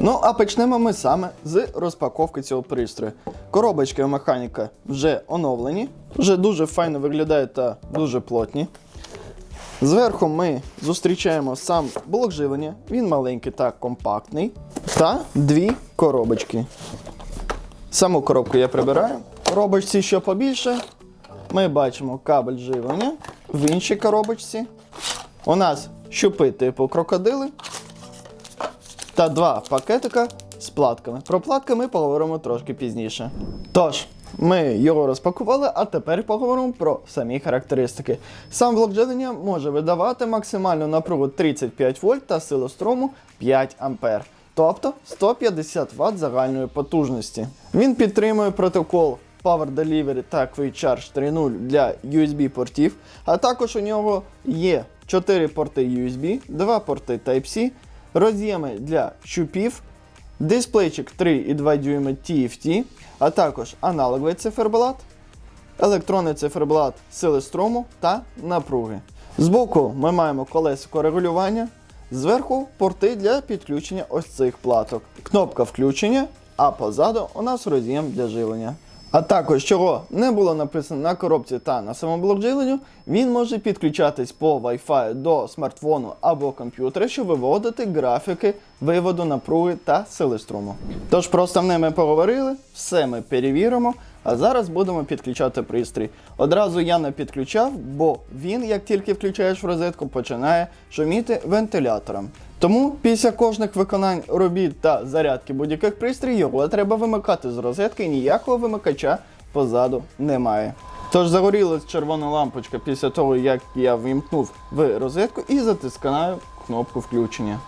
Ну, а почнемо ми саме з розпаковки цього пристрою. Коробочки у механіка вже оновлені, вже дуже файно виглядають та дуже плотні. Зверху ми зустрічаємо сам блок живлення, він маленький та компактний. Та дві коробочки. Саму коробку я прибираю. Коробочці, що побільше, ми бачимо кабель живлення. В іншій коробочці у нас щупи типу крокодили та два пакетика з платками. Про платки ми поговоримо трошки пізніше. Тож, ми його розпакували, а тепер поговоримо про самі характеристики. Сам блок живлення може видавати максимальну напругу 35 вольт та силу струму 5 ампер. Тобто 150 Вт загальної потужності. Він підтримує протокол Power Delivery та Quick Charge 3.0 для USB портів, а також у нього є 4 порти USB, 2 порти Type-C, роз'єми для щупів, дисплейчик 3,2 дюйма TFT, а також аналоговий циферблат, електронний циферблат сили струму та напруги. Збоку ми маємо колесико регулювання, зверху порти для підключення ось цих платок. Кнопка включення, а позаду у нас роз'єм для живлення. А також, чого не було написано на коробці та на самому блок він може підключатись по Wi-Fi до смартфону або комп'ютера, щоб виводити графіки виводу напруги та сили струму. Тож про основне ми поговорили, все ми перевіримо. А зараз будемо підключати пристрій. Одразу я не підключав, бо він, як тільки включаєш в розетку, починає шуміти вентилятором. Тому після кожних виконань робіт та зарядки будь-яких пристроїв його треба вимикати з розетки і ніякого вимикача позаду немає. Тож загорілась червона лампочка після того, як я вимкнув в розетку і затискаю кнопку включення.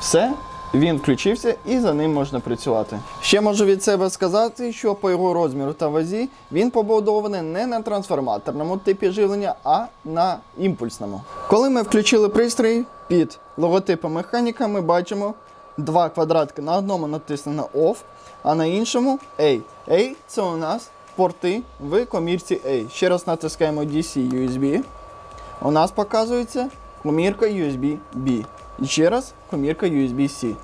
Все, він включився і за ним можна працювати. Ще можу від себе сказати, що по його розміру та вазі він побудований не на трансформаторному типі живлення, а на імпульсному. Коли ми включили пристрій під логотипом механіка, ми бачимо два квадратки. На одному натиснено OFF, а на іншому A. A це у нас порти в комірці A. Ще раз натискаємо DC USB. У нас показується комірка USB-B. І ще раз комірка USB-C.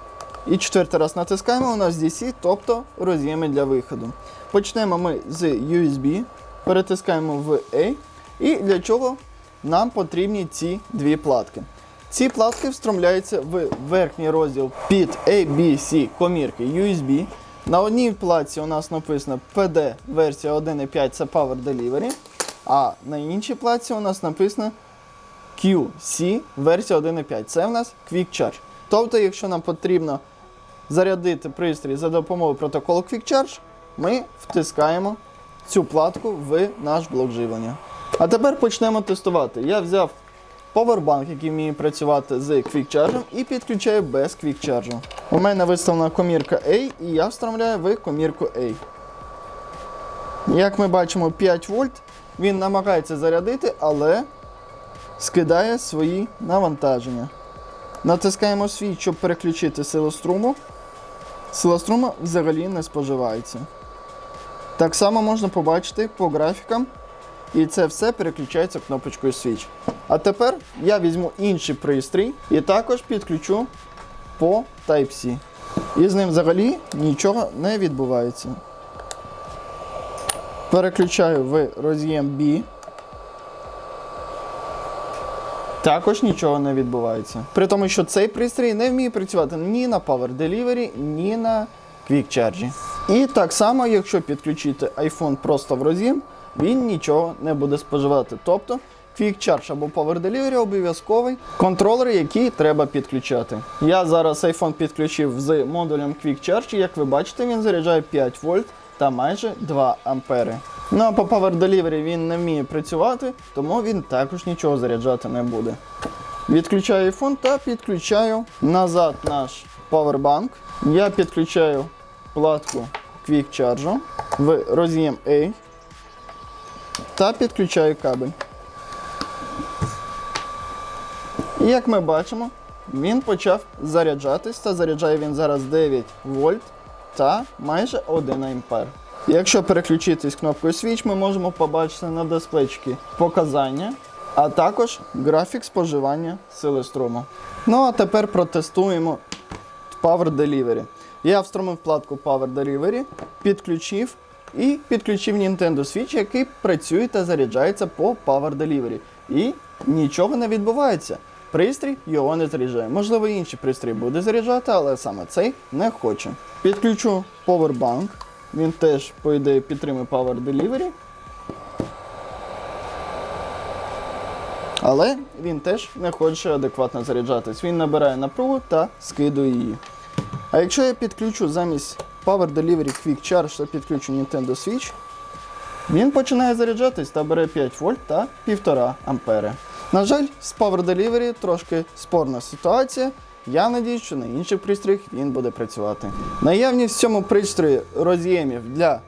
І четвертий раз натискаємо, у нас DC, тобто роз'єми для виходу. Почнемо ми з USB, перетискаємо в A. І для чого нам потрібні ці дві платки. Ці платки встромляються в верхній розділ під ABC комірки USB. На одній платці у нас написано PD версія 1.5 це Power Delivery, а на іншій платці у нас написано QC версія 1.5. Це в нас Quick Charge. Тобто, якщо нам потрібно зарядити пристрій за допомогою протоколу Quick Charge, ми втискаємо цю платку в наш блок живлення. А тепер почнемо тестувати. Я взяв повербанк, який вміє працювати з Quick Charge, і підключаю без Quick Charge. У мене виставлена комірка A, і я встромляю в комірку A. Як ми бачимо, 5 вольт. Він намагається зарядити, але скидає свої навантаження. Натискаємо свій, щоб переключити силу струму. Сила струму взагалі не споживається. Так само можна побачити по графікам. І це все переключається кнопочкою Switch. А тепер я візьму інший пристрій і також підключу по Type-C. І з ним взагалі нічого не відбувається. Переключаю в роз'єм B. Також нічого не відбувається. При тому, що цей пристрій не вміє працювати ні на Power Delivery, ні на Quick Charge. І так само, якщо підключити iPhone просто в роз'єм, він нічого не буде споживати. Тобто Quick Charge або Power Delivery обов'язковий контролер, який треба підключати. Я зараз iPhone підключив з модулем Quick Charge, і як ви бачите, він заряджає 5 вольт та майже 2 ампери. Ну а по Power Delivery він не вміє працювати, тому він також нічого заряджати не буде. Відключаю iPhone та підключаю назад наш Powerbank. Я підключаю платку Quick Charge в роз'єм A та підключаю кабель. Як ми бачимо, він почав заряджатись та заряджає він зараз 9 вольт та майже 1 ампер. Якщо переключитись кнопкою Switch, ми можемо побачити на дисплейчики показання, а також графік споживання сили струму. Ну а тепер протестуємо Power Delivery. Я встромив вкладку Power Delivery, підключив і підключив Nintendo Switch, який працює та заряджається по Power Delivery. І нічого не відбувається. Пристрій його не заряджає. Можливо, інший пристрій буде заряджати, але саме цей не хоче. Підключу Powerbank. Він теж, по ідеї, підтримує Power Delivery. Але він теж не хоче адекватно заряджатись. Він набирає напругу та скидує її. А якщо я підключу замість Power Delivery Quick Charge та підключу Nintendo Switch, він починає заряджатись та бере 5 вольт та 1,5 ампери. На жаль, з Power Delivery трошки спорна ситуація. Я надіюсь, що на інших пристроях він буде працювати. Наявність в цьому пристрої роз'ємів для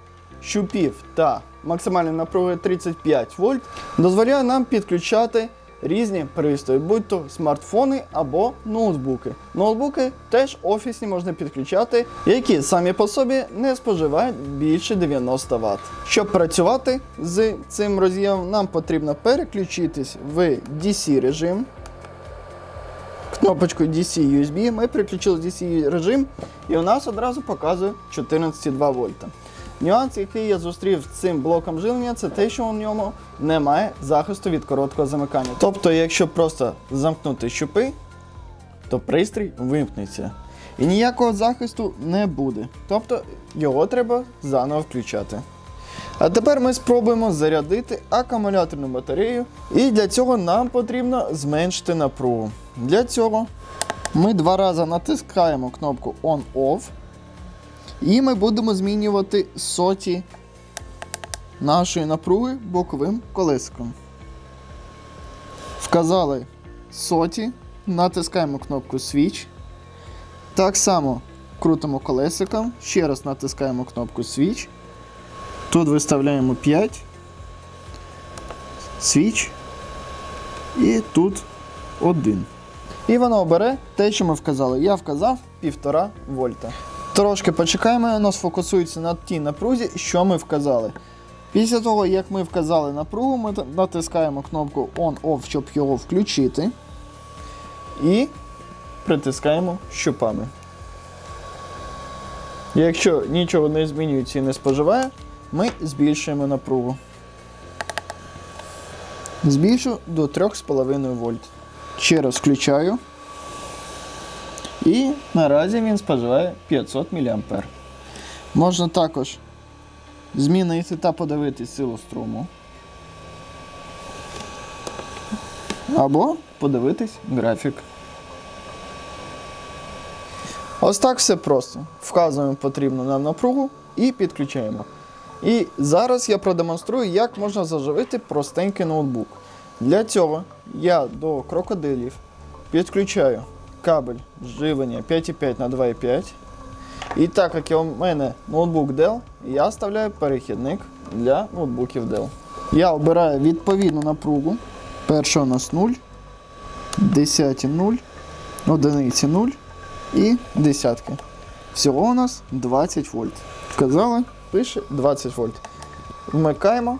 щупів та максимальної напруги 35 вольт дозволяє нам підключати різні пристрої, будь то смартфони або ноутбуки. Ноутбуки теж офісні можна підключати, які самі по собі не споживають більше 90 Вт. Щоб працювати з цим роз'ємом, нам потрібно переключитись в DC режим. Кнопочкою DC USB ми переключили DC режим, і у нас одразу показує 14,2 вольта. Нюанс, який я зустрів з цим блоком живлення, це те, що у ньому немає захисту від короткого замикання. Тобто, якщо просто замкнути щупи, то пристрій вимкнеться. І ніякого захисту не буде. Тобто його треба заново включати. А тепер ми спробуємо зарядити акумуляторну батарею. І для цього нам потрібно зменшити напругу. Для цього ми два рази натискаємо кнопку On-Off. І ми будемо змінювати соті нашої напруги боковим колесиком. Вказали соті, натискаємо кнопку Switch. Так само крутимо колесиком, ще раз натискаємо кнопку Switch. Тут виставляємо 5. Switch. І тут 1. І воно бере те, що ми вказали. Я вказав 1,5 вольта. Трошки почекаємо, воно сфокусується на тій напрузі, що ми вказали. Після того, як ми вказали напругу, ми натискаємо кнопку On-Off, щоб його включити. І притискаємо щупами. Якщо нічого не змінюється і не споживає, ми збільшуємо напругу. Збільшу до 3,5 вольт. Ще раз включаю. І наразі він споживає 500 мА. Можна також змінити та подивитись силу струму. Або подивитись графік. Ось так все просто. Вказуємо потрібну нам напругу і підключаємо. І зараз я продемонструю, як можна заживити простенький ноутбук. Для цього я до крокодилів підключаю кабель живлення 5,5 на 2,5. І так як у мене ноутбук Dell, я вставляю перехідник для ноутбуків Dell. Я обираю відповідну напругу. Перша у нас 0, 10 0, одиниці 0 і десятки. Всього у нас 20 вольт. Вказали, пише 20 вольт. Вмикаємо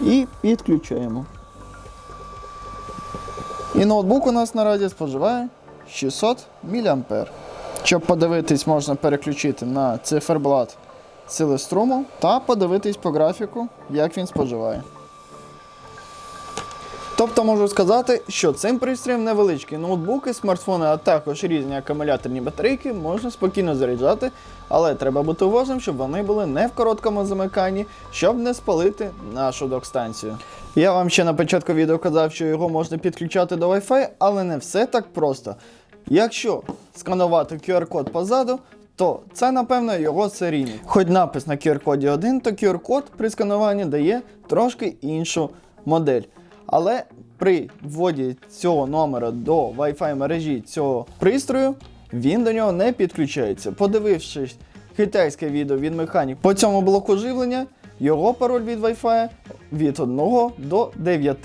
і підключаємо. І ноутбук у нас наразі споживає 600 мА. Щоб подивитись, можна переключити на циферблат сили та подивитись по графіку, як він споживає. Тобто можу сказати, що цим пристроєм невеличкі ноутбуки, смартфони, а також різні акумуляторні батарейки можна спокійно заряджати, але треба бути уважним, щоб вони були не в короткому замиканні, щоб не спалити нашу док-станцію. Я вам ще на початку відео казав, що його можна підключати до Wi-Fi, але не все так просто. Якщо сканувати QR-код позаду, то це, напевно, його серійний. Хоч напис на QR-коді один, то QR-код при скануванні дає трошки іншу модель. Але при вводі цього номера до Wi-Fi мережі цього пристрою, він до нього не підключається. Подивившись китайське відео від механік по цьому блоку живлення, його пароль від Wi-Fi від 1 до 9.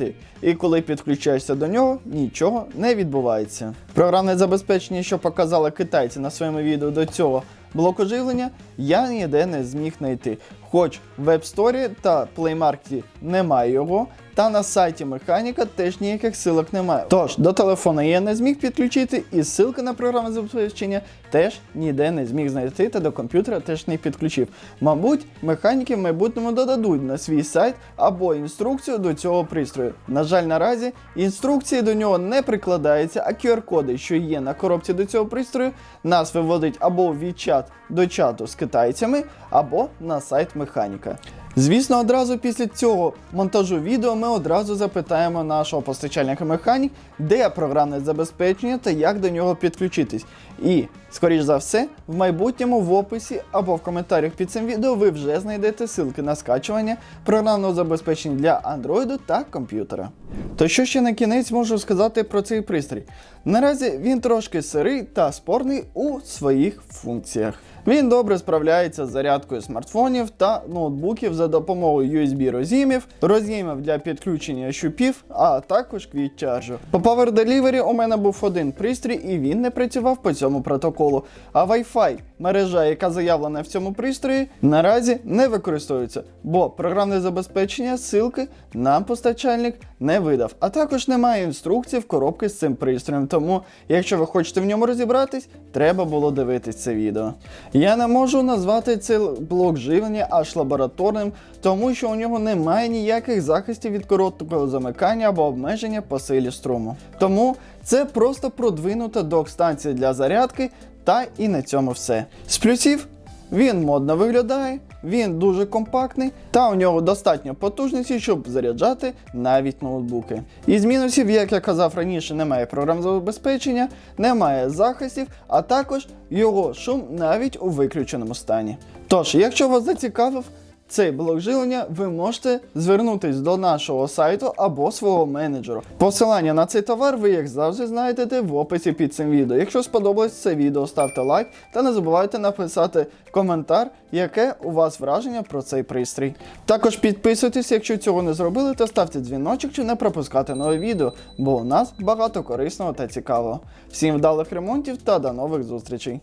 І коли підключаєшся до нього, нічого не відбувається. Програмне забезпечення, що показали китайці на своєму відео до цього блоку живлення, я ніде не зміг знайти. Хоч в App Store та Play Market немає його, та на сайті механіка теж ніяких силок немає. Тож до телефона я не зміг підключити, і ссылки на програмне забезпечення теж ніде не зміг знайти, та до комп'ютера теж не підключив. Мабуть, механіки в майбутньому додадуть на свій сайт або інструкцію до цього пристрою. На жаль, наразі інструкції до нього не прикладаються, а QR-коди, що є на коробці до цього пристрою, нас виводить або в відчат до чату з китайцями, або на сайт механіка. Звісно, одразу після цього монтажу відео ми одразу запитаємо нашого постачальника механік, де програмне забезпечення та як до нього підключитись. І, скоріш за все, в майбутньому в описі або в коментарях під цим відео ви вже знайдете ссылки на скачування програмного забезпечення для Android та комп'ютера. То що ще на кінець можу сказати про цей пристрій? Наразі він трошки сирий та спорний у своїх функціях. Він добре справляється з зарядкою смартфонів та ноутбуків за допомогою USB роз'ємів, роз'ємів для підключення щупів, а також квітчаржу. По Power Delivery у мене був один пристрій і він не працював по цьому протоколу. А Wi-Fi, мережа, яка заявлена в цьому пристрої, наразі не використовується, бо програмне забезпечення ссылки нам постачальник не видав. А також немає інструкцій в коробки з цим пристроєм. Тому, якщо ви хочете в ньому розібратись, треба було дивитись це відео. Я не можу назвати цей блок живлення аж лабораторним, тому що у нього немає ніяких захистів від короткого замикання або обмеження по силі струму. Тому це просто продвинута док-станція для зарядки, та і на цьому все. З плюсів він модно виглядає, він дуже компактний, та у нього достатньо потужності, щоб заряджати навіть ноутбуки. Із мінусів, як я казав раніше, немає програм забезпечення, немає захистів, а також його шум навіть у виключеному стані. Тож, якщо вас зацікавив, цей блок живлення ви можете звернутись до нашого сайту або свого менеджера. Посилання на цей товар ви, як завжди, знайдете в описі під цим відео. Якщо сподобалось це відео, ставте лайк та не забувайте написати коментар, яке у вас враження про цей пристрій. Також підписуйтесь, якщо цього не зробили, та ставте дзвіночок, щоб не пропускати нове відео, бо у нас багато корисного та цікавого. Всім вдалих ремонтів та до нових зустрічей!